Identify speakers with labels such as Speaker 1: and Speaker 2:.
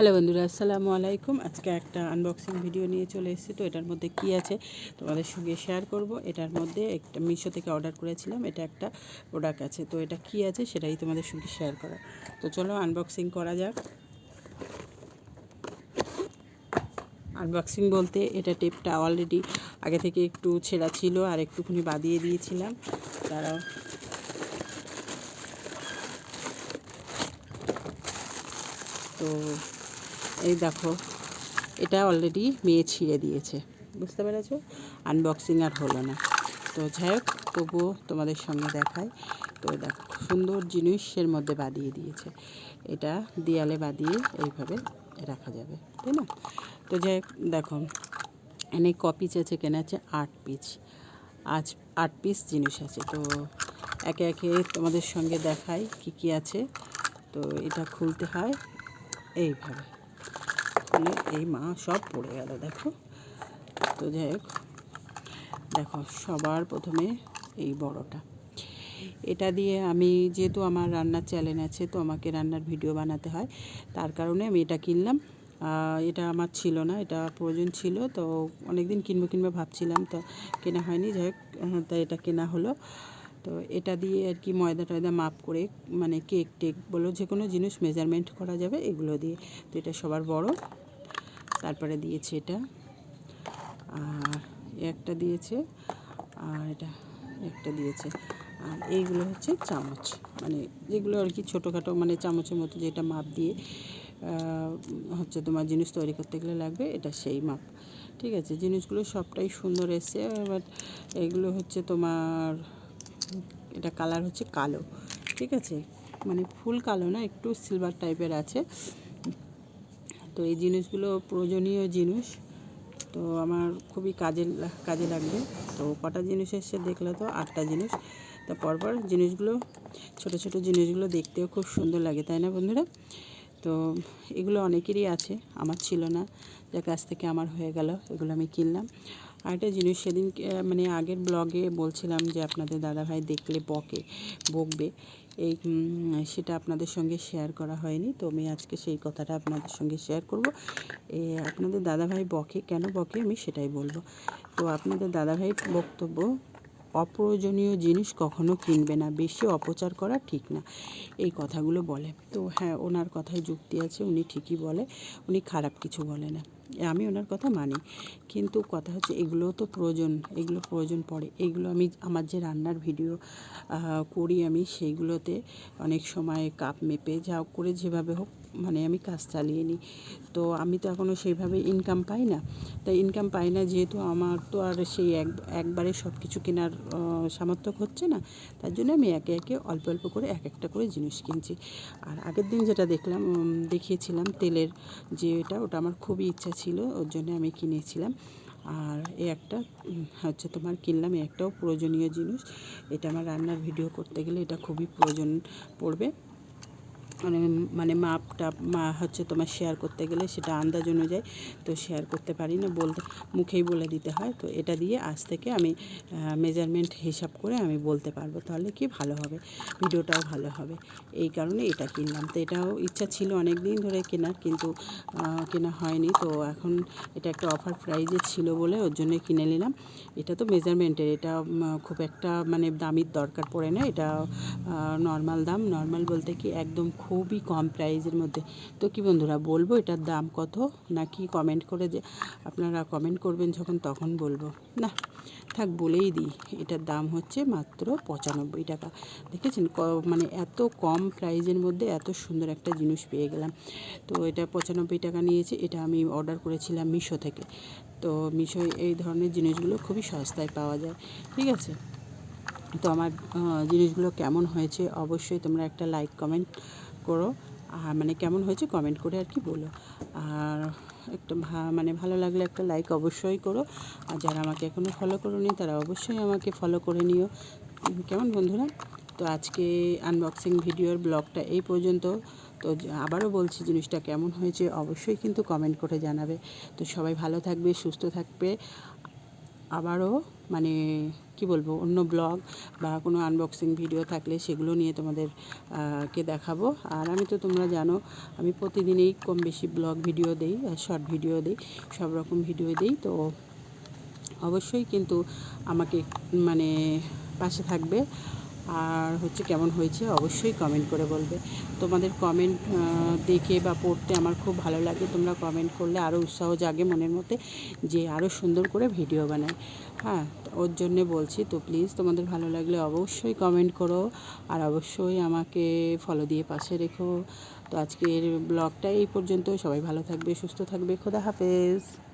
Speaker 1: Hello বন্ধুরা, আসসালামু আলাইকুম। আজকে একটা আনবক্সিং ভিডিও নিয়ে চলে এসেছি। তো এটার মধ্যে কি আছে তোমাদের সঙ্গে শেয়ার করব। এটার মধ্যে একটা মিশো থেকে অর্ডার করেছিলাম। এটা একটা প্রোডাক্ট আছে। তো এটা কি আছে সেটাই তোমাদের সঙ্গে শেয়ার করা তো চলো আনবক্সিং করা যাক। আনবক্সিং বলতে এটা টেপটা অলরেডি আগে থেকে একটু ছেঁড়া ছিল আর একটুখানি বাদিয়ে দিয়েছিলাম। তারাও তো এই দেখো, এটা অলরেডি মেয়ে ছিঁড়ে দিয়েছে, বুঝতে পেরেছ? আনবক্সিং আর হলো না। তো যাই হোক, তবুও তোমাদের সঙ্গে দেখায় তো দেখো সুন্দর জিনিসের মধ্যে বাদিয়ে দিয়েছে। এটা দেয়ালে বাঁধিয়ে এইভাবে রাখা যাবে, তাই না? তো যাই দেখো, এনে ক পিস আছে কেনা আছে? আট পিস আজ আট পিস জিনিস আছে। তো একে একে তোমাদের সঙ্গে দেখাই কি কি আছে। তো এটা খুলতে হয় এইভাবে। খুলে এই মা সব পড়ে গেল, দেখো। তো যাই হোক, দেখো, সবার প্রথমে এই বড়টা। এটা দিয়ে আমি যেহেতু আমার রান্নার চ্যানেল আছে, তো আমাকে রান্নার ভিডিও বানাতে হয়। তার কারণে আমি এটা কিনলাম। এটা আমার ছিল না, এটা প্রয়োজন ছিল, তো অনেক দিন কিনবো কিনবো ভাবছিলাম, তো কেনা হয়নি। যাই হোক তাই এটা কেনা হলো। তো এটা দিয়ে আর কি ময়দা টয়দা মাপ করে মানে কেক টেক বলো, যে কোনো জিনিস মেজারমেন্ট করা যাবে, এগুলো দিয়ে। তো এটা সবার বড়। তারপরে দিয়েছে এটা। আর একটা দিয়েছে, আর এটা একটা দিয়েছে। আর এইগুলো হচ্ছে চামচ। মানে যেগুলো আর কি ছোটোখাটো মানে চামচের মতো যেটা মাপ দিয়ে হচ্ছে তোমার জিনিস তৈরি করতে গেলে লাগবে, এটা সেই মাপ। ঠিক আছে, জিনিসগুলো সবটাই সুন্দর এসছে। বাট এগুলো হচ্ছে তোমার, এটা কালার হচ্ছে কালো। ঠিক আছে মানে ফুল কালো না, একটু সিলভার টাইপের আছে। তো এই জিনিসগুলো প্রয়োজনীয় জিনিস। তো আমার খুবই কাজে কাজে লাগবে। তো কটা জিনিস এসে দেখলে তো আটটা জিনিস। তো পরপর জিনিসগুলো, ছোট ছোট জিনিসগুলো দেখতেও খুব সুন্দর লাগে, তাই না বন্ধুরা? তো এগুলো অনেকেরই আছে, আমার ছিল না। যার কাছ থেকে আমার হয়ে গেল, এগুলো আমি কিনলাম। আরেকটা জিনিস সেদিন মানে আগের ব্লগে বলছিলাম যে আপনাদের দাদাভাই দেখলে বকে, বকবে। এই সেটা আপনাদের সঙ্গে শেয়ার করা হয়নি। তো আমি আজকে সেই কথাটা আপনাদের সঙ্গে শেয়ার করব। এ, আপনাদের দাদাভাই বকে, কেন বকে আমি সেটাই বলব। তো আপনাদের দাদাভাই বক্তব্য, অপ্রয়োজনীয় জিনিস কখনো কিনবে না, বেশি অপচার করা ঠিক না, এই কথাগুলো বলে। তো হ্যাঁ ওনার কথায় যুক্তি আছে, উনি ঠিকই বলে, উনি খারাপ কিছু বলে না। আমি ওনার কথা মানি। কিন্তু কথা হচ্ছে এগুলোও তো প্রয়োজন, এগুলো প্রয়োজন পড়ে। এগুলো আমি, আমার যে রান্নার ভিডিও করি আমি সেইগুলোতে অনেক সময় কাপ মেপে যা করে যেভাবে হোক মানে আমি কাজ চালিয়ে নিই। তো আমি তো এখনও সেইভাবে ইনকাম পাই না। তাই ইনকাম পাই না যেহেতু আমার তো আর সেই এক, একবারে সব কিছু কেনার সামর্থ্য হচ্ছে না। তার জন্য আমি একে একে অল্প অল্প করে এক একটা করে জিনিস কিনছি। আর আগের দিন যেটা দেখলাম দেখিয়েছিলাম তেলের যে এটা, ওটা আমার খুবই ইচ্ছা ছিল, ওর জন্য আমি কিনেছিলাম। আর এ একটা হচ্ছে তোমার কিনলাম, এ একটাও প্রয়োজনীয় জিনিস। এটা আমার রান্নার ভিডিও করতে গেলে এটা খুবই প্রয়োজন পড়বে। মানে মানে মাপটা, মা হচ্ছে তোমার শেয়ার করতে গেলে সেটা আন্দাজ অনুযায়ী তো শেয়ার করতে পারি না, বলতে, মুখেই বলে দিতে হয়। তো এটা দিয়ে আজ থেকে আমি মেজারমেন্ট হিসাব করে আমি বলতে পারব, তাহলে কি ভালো হবে, ভিডিওটাও ভালো হবে। এই কারণে এটা কিনলাম। তো এটাও ইচ্ছা ছিল অনেক দিন ধরে কেনার, কিন্তু কেনা হয়নি। তো এখন এটা একটা অফার প্রাইজে ছিল বলে ওর জন্য কিনে নিলাম। এটা তো মেজারমেন্টের এটা খুব একটা মানে দামির দরকার পড়ে না। এটা নর্মাল দাম। নর্মাল বলতে কি একদম খুবই কম প্রাইজের মধ্যে। তো কি বন্ধুরা, বলব এটার দাম কত? নাকি কমেন্ট করে যে আপনারা কমেন্ট করবেন যখন, তখন বলব। না, থাক বলেই দিই, এটার দাম হচ্ছে মাত্র পঁচানব্বই টাকা। দেখেছেন? মানে এত কম প্রাইজের মধ্যে এত সুন্দর একটা জিনিস পেয়ে গেলাম। তো এটা পঁচানব্বই টাকা নিয়েছে, এটা আমি অর্ডার করেছিলাম মিশো থেকে। তো মিশোয় এই ধরনের জিনিসগুলো খুবই সস্তায় পাওয়া যায়। ঠিক আছে? তো আমার জিনিসগুলো কেমন হয়েছে অবশ্যই তোমরা একটা লাইক কমেন্ট করো। আর মানে কেমন হয়েছে কমেন্ট করে আর কি বলো। আর একটা মানে ভালো লাগলে একটা লাইক অবশ্যই করো। আর যারা আমাকে এখনও ফলো করোনি, তারা অবশ্যই আমাকে ফলো করে নিও। কেমন বন্ধুরা? তো আজকে আনবক্সিং ভিডিওর ব্লগটা এই পর্যন্ত। তো আবারও বলছি, জিনিসটা কেমন হয়েছে অবশ্যই কিন্তু কমেন্ট করে জানাবে। তো সবাই ভালো থাকবে, সুস্থ থাকবে। আবারও মানে কি বলব, অন্য ব্লগ বা কোনো আনবক্সিং ভিডিও থাকলে সেগুলো নিয়ে তোমাদের কে দেখাবো। আর আমি তো তোমরা জানো, আমি প্রতিদিনই কম বেশি ব্লগ ভিডিও দেই শর্ট ভিডিও দিই, সব রকম ভিডিও দিই। তো অবশ্যই কিন্তু আমাকে মানে পাশে থাকবে। আর হচ্ছে কেমন হয়েছে অবশ্যই কমেন্ট করে বলবে। তোমাদের কমেন্ট দেখে বা পড়তে আমার খুব ভালো লাগে। তোমরা কমেন্ট করলে আরও উৎসাহ জাগে মনের মধ্যে যে আরও সুন্দর করে ভিডিও বানাই হ্যাঁ ওর জন্যে বলছি তো প্লিজ তোমাদের ভালো লাগলে অবশ্যই কমেন্ট করো। আর অবশ্যই আমাকে ফলো দিয়ে পাশে রেখো। তো আজকের ব্লগটা এই পর্যন্ত। সবাই ভালো থাকবে, সুস্থ থাকবে। খোদা হাফেজ।